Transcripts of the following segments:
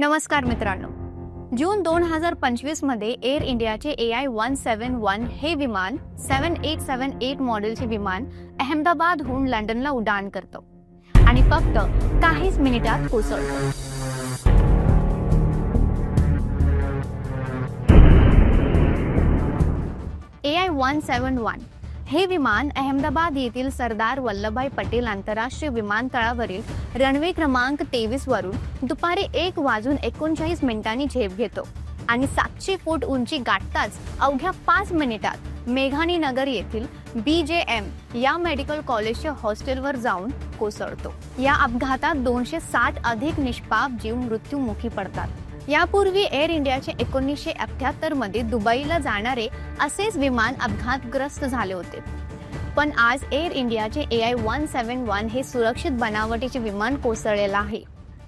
नमस्कार मित्रांनो. जून दोन हजार पंचवीसमध्ये एअर इंडियाचे A I one seven one हे विमान सेवन एट सेवन एट मॉडेलचे विमान अहमदाबादहून लंडनला उड्डाण करतं आणि फक्त काहीच मिनिटात कोसळतं. A I one seven one हे विमान अहमदाबाद येथील सरदार वल्लभभाई पटेल आंतरराष्ट्रीय विमानतळावरील रनवे क्रमांक तेवीस वरून दुपारी एक वाजून एकोणचाळीस मिनिटांनी झेप घेतो आणि सातशे फूट उंची गाठताच अवघ्या पाच मिनिटात मेघानी नगर येथील बी जे एम या मेडिकल कॉलेजच्या हॉस्टेलवर जाऊन कोसळतो. या अपघातात दोनशे साठ अधिक निष्पाप जीव मृत्यूमुखी पडतात. यापूर्वी एअर इंडियाचे एकोणीसशे अठ्याहत्तरमध्ये दुबईला जाणारे असेच विमान अपघातग्रस्त झाले होते. पण आज एअर इंडियाचे A I one seven one हे सुरक्षित बनावटीचे विमान कोसळलेलं आहे.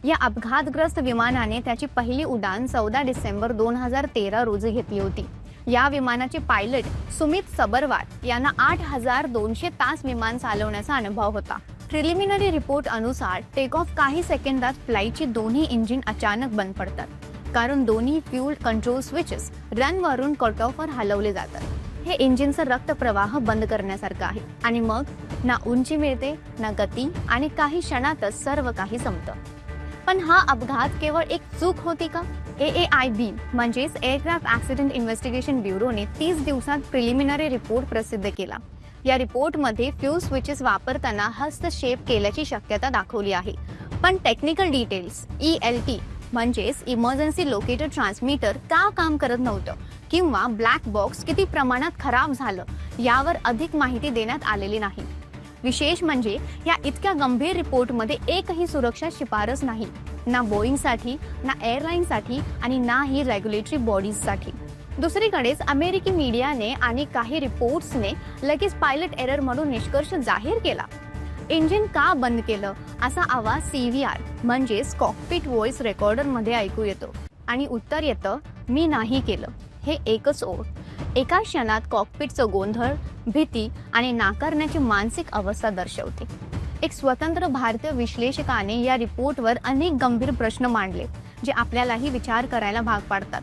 या अपघातग्रस्त विमानाने त्याची पहिली उडान चौदा डिसेंबर दोन हजार तेरा रोजी घेतली होती. या विमानाचे पायलट सुमित सबरवार यांना आठ हजार दोनशे तास विमान चालवण्याचा अनुभव होता. प्रिलिमिनरी रिपोर्ट अनुसार टेक ऑफ काही सेकंदात फ्लाईटची दोन्ही इंजिन अचानक बंद पडतात. कारण दोन्ही फ्यूल कंट्रोल स्विचेस रनवरून कट ऑफवर हलवले जातात. हे इंजिनचा रक्तप्रवाह बंद करण्यासारखं आहे. आणि मग ना उंची मिळते ना गती आणि काही क्षणातच सर्व काही संपतं. पण हा अपघात केवळ एक चूक होती का? ए ए आय बी म्हणजेच एअरक्राफ्ट ऍक्सिडेंट इन्व्हेस्टिगेशन ब्युरोने तीस दिवसात प्रिलिमिनरी रिपोर्ट प्रसिद्ध केला. या रिपोर्टमध्ये फ्यूल स्विचेस वापरताना हस्तक्षेप केल्याची शक्यता दाखवली आहे. पण technical details E L T म्हणजेच इमर्जन्सी लोकेटर ट्रान्समीटर का काम करत नव्हतं? किंवा ब्लॅक बॉक्स किती प्रमाणात खराब झालं? यावर अधिक माहिती देण्यात आलेली नाही. विशेष म्हणजे या इतक्या गंभीर रिपोर्टमध्ये एकही सुरक्षा शिफारस नाही. ना बोईंगसाठी ना एअरलाईनसाठी आणि ना ही रेग्युलेटरी बॉडीजसाठी दुसरीकडेच अमेरिकी मीडियाने आणि काही रिपोर्ट्सने लगेच पायलट एरर म्हणून निष्कर्ष जाहीर केला. इंजिन का बंद केलं? असा आवाज सी व्ही आर म्हणजेच कॉकपिट व्हॉइस रेकॉर्डरमध्ये ऐकू येतो. आणि उत्तर येतं मी नाही केलं. हे एकच ओळ. एका क्षणात कॉकपिटचं गोंधळ भीती आणि नाकारण्याची मानसिक अवस्था दर्शवते. एक स्वतंत्र भारतीय विश्लेषकाने या रिपोर्टवर अनेक गंभीर प्रश्न मांडले जे आपल्यालाही विचार करायला भाग पाडतात.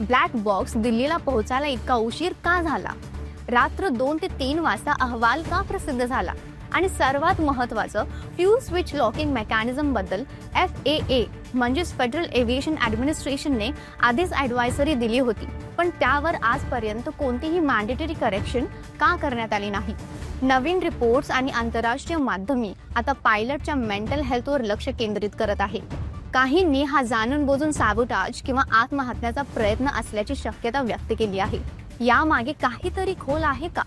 ब्लॅक बॉक्स दिल्लीला पोहोचायला इतका उशीर का झाला? रात्र दोन ते तीन वाजता अहवाल का प्रसिद्ध झाला? आणि सर्वात महत्त्वाचं फ्यू स्विच लॉकिंग मेकॅनिझमबद्दल एफ ए ए म्हणजेच फेडरल एव्हिएशन ॲडमिनिस्ट्रेशनने आधीच ॲडवायझरी दिली होती. पण त्यावर आजपर्यंत कोणतीही मॅन्डेटरी करेक्शन का करण्यात आली नाही. नवीन रिपोर्ट्स आणि आंतरराष्ट्रीय माध्यमे आता पायलटच्या मेंटल हेल्थवर लक्ष केंद्रित करत आहे. काहींनी हा जाणून बोजून साबुटाज किंवा आत्महत्याचा प्रयत्न असल्याची शक्यता व्यक्त केली आहे. यामागे काहीतरी खोल आहे का?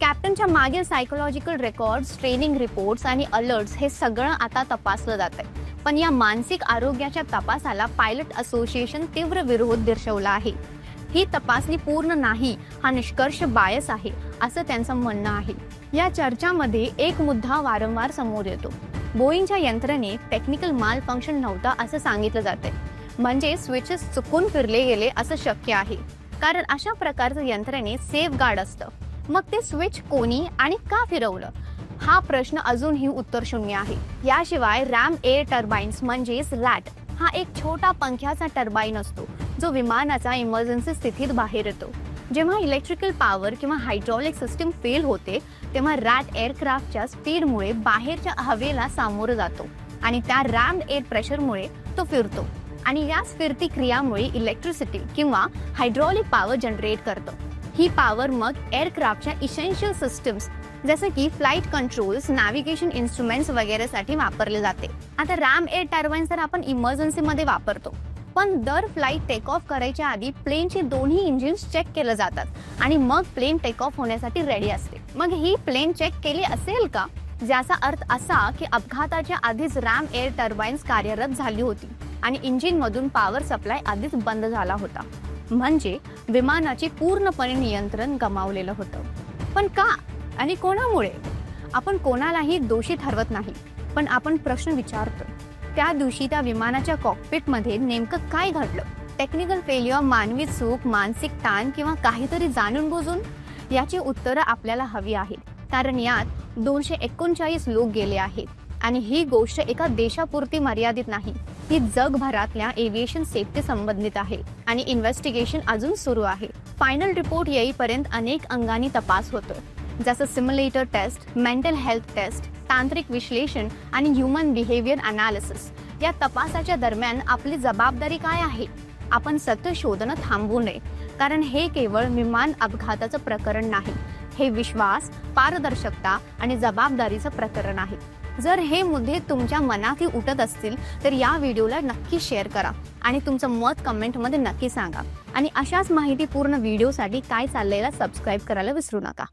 कॅप्टनच्या मागील सायकोलॉजिकल रेकॉर्ड्स ट्रेनिंग रिपोर्ट्स आणि अलर्ट्स हे सगळं आता तपासलं जात आहे पण या मानसिक आरोग्याच्या तपासाला पायलट असोसिएशन तीव्र विरोध दर्शवला आहे. ही तपासणी पूर्ण नाही हा निष्कर्ष बायस आहे असं त्यांचं म्हणणं आहे. या चर्चामध्ये एक मुद्दा वारंवार समोर येतो. बोईंगच्या यंत्रणे टेक्निकल माल फंक्शन नव्हता असं सांगितलं जाते म्हणजे स्विचेस चुकून फिरले गेले असं शक्य आहे. कारण अशा प्रकारचं यंत्रणे सेफ गार्ड असतं. मग ते स्विच कोणी आणि का फिरवलं? हा प्रश्न अजूनही उत्तर शून्य आहे. याशिवाय रॅम एअर टर्बाईन्स म्हणजेच रॅट हा एक छोटा पंख्याचा टर्बाईन असतो जो विमानाचा इमर्जन्सी स्थितीत बाहेर येतो. जेव्हा इलेक्ट्रिकल पॉवर किंवा हायड्रॉलिक सिस्टीम फेल होते तेव्हा रॅट एअरक्राफ्टच्या स्पीडमुळे बाहेरच्या हवेला सामोरं जातो आणि त्या रॅम एअर प्रेशरमुळे तो फिरतो आणि या फिरती क्रियामुळे इलेक्ट्रिसिटी किंवा हायड्रॉलिक पॉवर जनरेट करतं. ही पॉवर मग एअरक्राफ्टच्या इसेन्शियल सिस्टम्स जसं की फ्लाईट कंट्रोल्स नॅव्हिगेशन इन्स्ट्रुमेंट्स वगैरेसाठी वापरले जाते. आता रॅम एअर टर्बाईन्स तर आपण इमर्जन्सीमध्ये वापरतो. पण दर फ्लाईट टेक ऑफ करायच्या आधी प्लेनची दोन्ही इंजिन्स चेक केलं जातात आणि मग प्लेन टेक ऑफ होण्यासाठी रेडी असते. मग ही प्लेन चेक केली असेल का? ज्याचा अर्थ असा की अपघाताच्या आधीच रॅम एअर टर्बाईन्स कार्यरत झाली होती आणि इंजिनमधून पॉवर सप्लाय आधीच बंद झाला होता. म्हणजे विमानाचे पूर्णपणे नियंत्रण गमावलेलं होतं. पण का? आणि कोणामुळे? आपण कोणालाही दोषी ठरवत नाही पण आपण प्रश्न विचारतो. त्या दिवशी त्या विमानाच्या कॉकपिटमध्ये नेमकं काय घडलं? टेक्निकल फेल्युअर मानवी चूक मानसिक ताण किंवा काहीतरी जाणून बुजून? याची उत्तरं आपल्याला हवी आहेत. कारण यात दोनशे एकोणचाळीस लोक गेले आहेत आणि ही गोष्ट एका देशापुरती मर्यादित नाही. ही जगभरातल्या एव्हिएशन सेफ्टी संबंधित आहे आणि इन्व्हेस्टिगेशन अजून सुरू आहे. फायनल रिपोर्ट येईपर्यंत अनेक अंगांनी तपास होतोय. जसं simulator test mental health test तांत्रिक विश्लेषण आणि ह्युमन बिहेवियर अनालिसिस या तपासाच्या दरम्यान आपली जबाबदारी काय आहे? आपण सत्य शोधणं थांबवू नये. कारण हे केवळ विमान अपघाताचं प्रकरण नाही. हे विश्वास पारदर्शकता आणि जबाबदारीचं प्रकरण आहे. जर हे मुद्दे तुमच्या मनातही उठत असतील तर या व्हिडिओला नक्की शेअर करा आणि तुमचं मत कमेंटमध्ये नक्की सांगा. आणि अशाच माहितीपूर्ण व्हिडिओसाठी काय चाललेला सबस्क्राईब करायला विसरू नका.